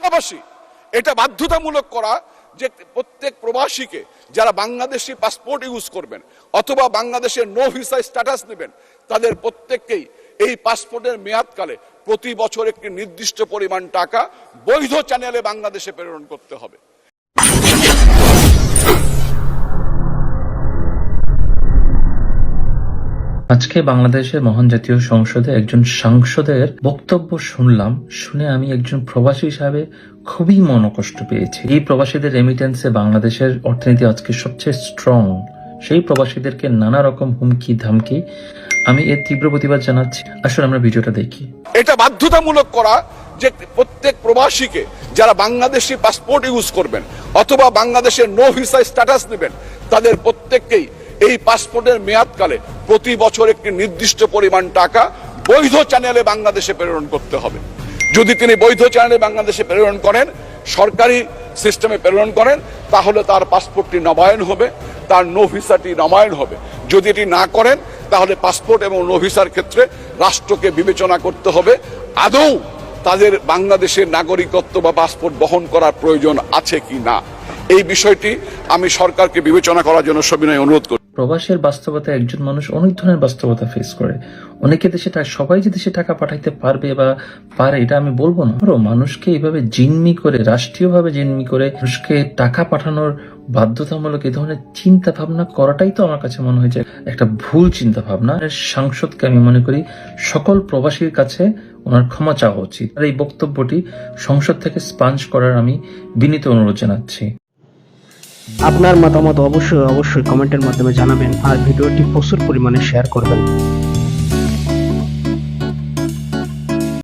পাশাপাশি এটা বাধ্যতামূলক করা যে প্রত্যেক প্রবাসীকে যারা বাংলাদেশি পাসপোর্ট ইউজ করবেন অথবা বাংলাদেশের নো ভিসা স্ট্যাটাস নেবেন, তাদের প্রত্যেককেই এই পাসপোর্টের মেয়াদকালে প্রতি বছর একটি নির্দিষ্ট পরিমাণ টাকা বৈধ চ্যানেলে বাংলাদেশে প্রেরণ করতে হবে। আজকে বাংলাদেশের মহান জাতীয় সংসদে একজন সাংসদের বক্তব্য শুনলাম, শুনে আমি একজন প্রবাসী হিসাবে খুবই মনকষ্ট পেয়েছি। এই প্রবাসীদের রেমিটেন্সে বাংলাদেশের অর্থনীতি আজকে সবচেয়ে স্ট্রং সেই প্রবাসীদেরকে নানা রকম হুমকি, ধামকি আমি এর তীব্র প্রতিবাদ জানাচ্ছি। আসলে আমরা ভিডিওটা দেখি। এটা বাধ্যতামূলক করা যে প্রত্যেক প্রবাসীকে যারা বাংলাদেশি পাসপোর্ট ইউজ করবেন অথবা বাংলাদেশের নো ভিসা স্ট্যাটাস নেবেন, তাদের প্রত্যেককেই এই পাসপোর্টের মেয়াদকালে প্রতি বছর একটি নির্দিষ্ট পরিমাণ টাকা বৈধ চ্যানেলে বাংলাদেশে প্রেরণ করতে হবে। যদি তিনি বৈধ চ্যানেলে বাংলাদেশে প্রেরণ করেন, সরকারি সিস্টেমে প্রেরণ করেন, তাহলে তার পাসপোর্টটি নবায়ন হবে, তার নো ভিসাটি নবায়ন হবে। যদি এটি না করেন, তাহলে পাসপোর্ট এবং নো ভিসার ক্ষেত্রে রাষ্ট্রকে বিবেচনা করতে হবে। আদৌ তাদের বাংলাদেশের নাগরিকত্ব বা পাসপোর্ট বহন করার প্রয়োজন আছে কি না এই বিষয়টি আমি সরকারকে বিবেচনা করার জন্য সবিনয় অনুরোধ করি প্রবাসের বাস্তবতা একজন মানুষ অনেক ধরনের বাস্তবতা ফেস করে। অনেকে দেশে সবাই যে দেশে টাকা পাঠাইতে পারবে বা পারে, এটা আমি বলব না। আরও মানুষকে এইভাবে জিম্মি করে, রাষ্ট্রীয়ভাবে জিম্মি করে মানুষকে টাকা পাঠানোর বাধ্যতামূলক এই ধরনের চিন্তা ভাবনা করাটাই তো আমার কাছে মনে হয়েছে একটা ভুল চিন্তা ভাবনা সাংসদকে আমি মনে করি সকল প্রবাসীর কাছে ওনার ক্ষমা চাওয়া উচিত। আর এই বক্তব্যটি সংসদ থেকে স্পাঞ্জ করার আমি বিনীত অনুরোধ জানাচ্ছি। আপনার মতামত অবশ্যই অবশ্যই কমেন্টের মাধ্যমে জানাবেন আর ভিডিওটি প্রচুর পরিমাণে শেয়ার করবেন।